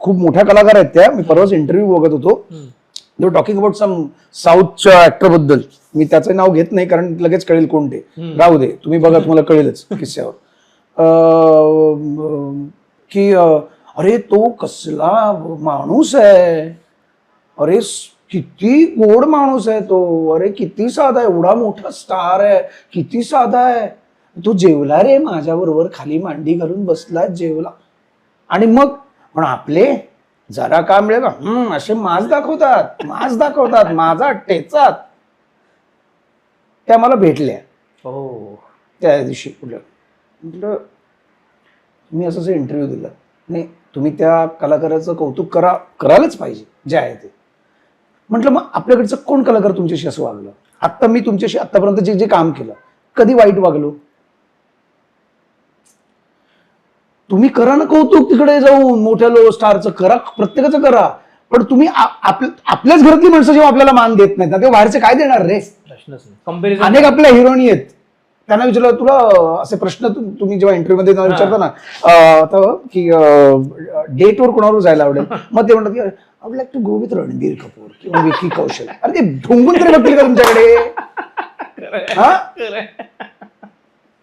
खूप मोठ्या कलाकार आहेत त्या. मी परवाच इंटरव्ह्यू बघत होतो. They talking about some साऊथच्या ऍक्टरबद्दल. मी त्याचं नाव घेत नाही कारण लगेच कळेल कोण ते राहू दे. तुम्ही बघा तुम्हाला कळेलच किस्स्यावर. की अरे तो कसला माणूस आहे. अरे किती गोड माणूस आहे तो. अरे किती साधा आहे. एवढा मोठा स्टार आहे. किती साधा आहे. तो जेवला रे माझ्या बरोबर खाली मांडी घालून बसला जेवला. आणि मग पण आपले जरा का मिळेल? हम्म असे माज दाखवतात माज दाखवतात माझा टेचात. त्या मला भेटल्या. हो. त्या दिवशी कुठलं म्हटलं तुम्ही असं इंटरव्ह्यू दिला. नाही तुम्ही त्या कलाकाराचं कौतुक करा करायलाच पाहिजे जे आहे ते. म्हटलं मग आपल्याकडचं कोण कलाकार तुमच्याशी असं वागलं? आत्ता मी तुमच्याशी आतापर्यंत जे जे काम केलं कधी वाईट वागलो? तुम्ही करा ना कौतुक तिकडे जाऊन मोठ्या लो स्टारचं करा प्रत्येकाचं करा. पण तुम्ही आपल्याच घरातली माणसं जेव्हा आपल्याला मान देत नाहीत ना तेव्हा बाहेरचे काय देणार रे? प्रश्नच कंपॅरिझन अनेक आपल्या हिरोईनी आहेत. त्यांना विचारलं तुला असे प्रश्न तु- तुम्ही जेव्हा इंटरव्ह्यू मध्ये त्यांना विचारता ना की डेटवर कोणावर जायला आवडेल? मग ते म्हणतात की I like to go with Ranbir Kapoor किंवा विकी कौशल. अरे ते ढोंगून तरी बघतील का तुमच्याकडे? हा?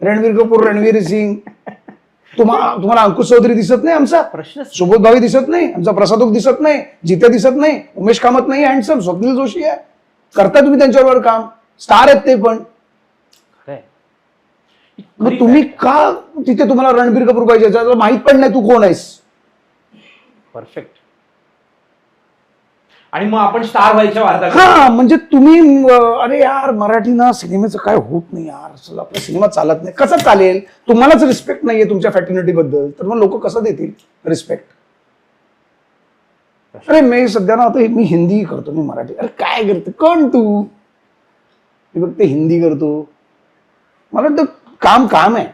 रणबीर कपूर रणवीर सिंग. तुम्हा तुम्हाला अंकुश चौधरी दिसत नाही आमचा. प्रश्नच सुबोध भावी दिसत नाही आमचा प्रसादोक दिसत नाही जिते दिसत नाही उमेश कामत नाही हँडसम स्वप्नील जोशी आहे. करता तुम्ही त्यांच्यावर काम स्टार आहेत ते पण. मग तुम्ही का तिथे तुम्हाला रणबीर कपूर पाहिजे? माहीत पण नाही तू कोण आहेस. परफेक्ट आणि मग आपण स्टार व्हायच्या वार्ता हा म्हणजे तुम्ही अं, अरे यार मराठी ना सिनेमाचं काय होत नाही यार. आपला सिनेमा चालत नाही. कसं चालेल? तुम्हालाच रिस्पेक्ट नाहीये तुमच्या फॅटिनिटी बद्दल. तर मग लोक कसं देतील रिस्पेक्ट अरे मी सध्या ना आता मी हिंदी करतो मी मराठी. अरे काय करते? कोण तू? मी फक्त हिंदी करतो. मला वाटतं काम काम आहे.